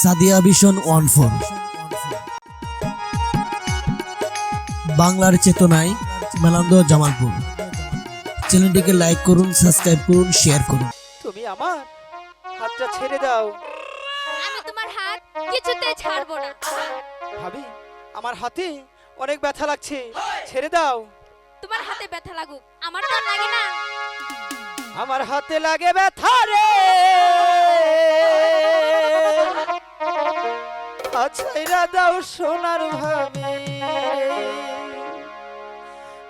Sadia vision one four. বাংলার চেতনায় মেলান্দ জামালপুর। চ্যানেলটিকে লাইক করুন সাবস্ক্রাইব করুন শেয়ার করুন। তুমি আমার হাতটা ছেড়ে দাও। আমি তোমার হাত কিছুতে ছাড়বো না। ভাবি আমার হাতে অনেক ব্যথা লাগছে। ছেড়ে দাও। তোমার হাতে ব্যথা লাগুক আমার তো লাগে না। আমার হাতে লাগে ব্যথা রে। আচ্ছা দাও সোনার ভাবে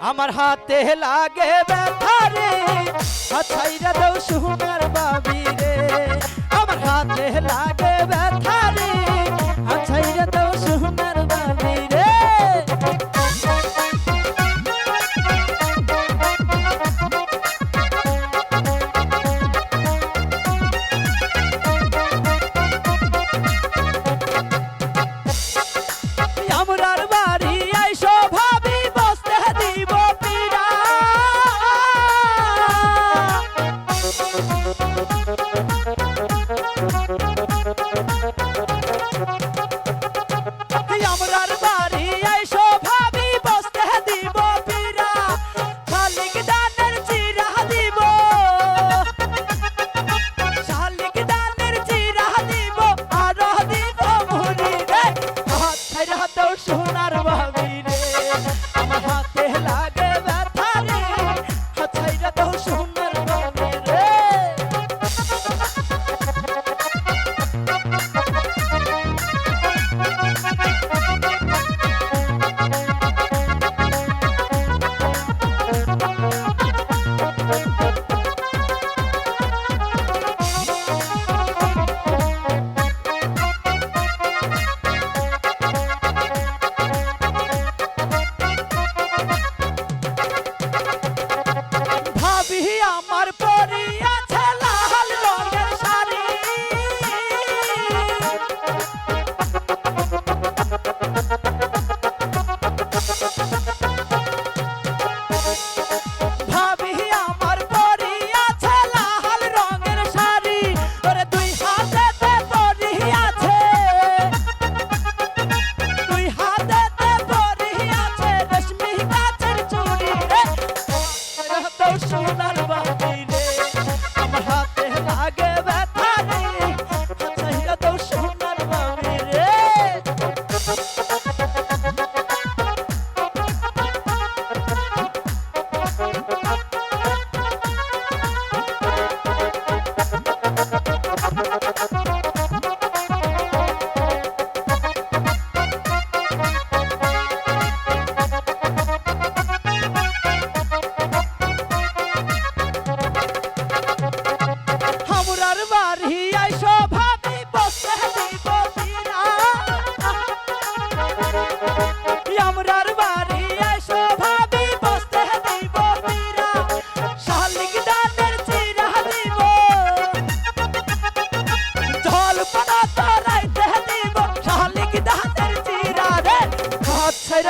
আমার হাতে লাগে ব্যথা রে। আচ্ছা দাও সোনার ভাবি রে। আমার হাতে লাগে ব্যথা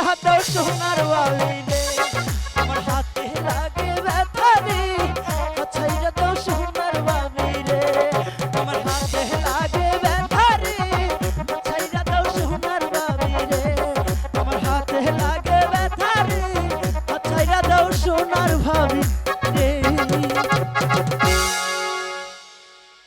হাত সোনার বালি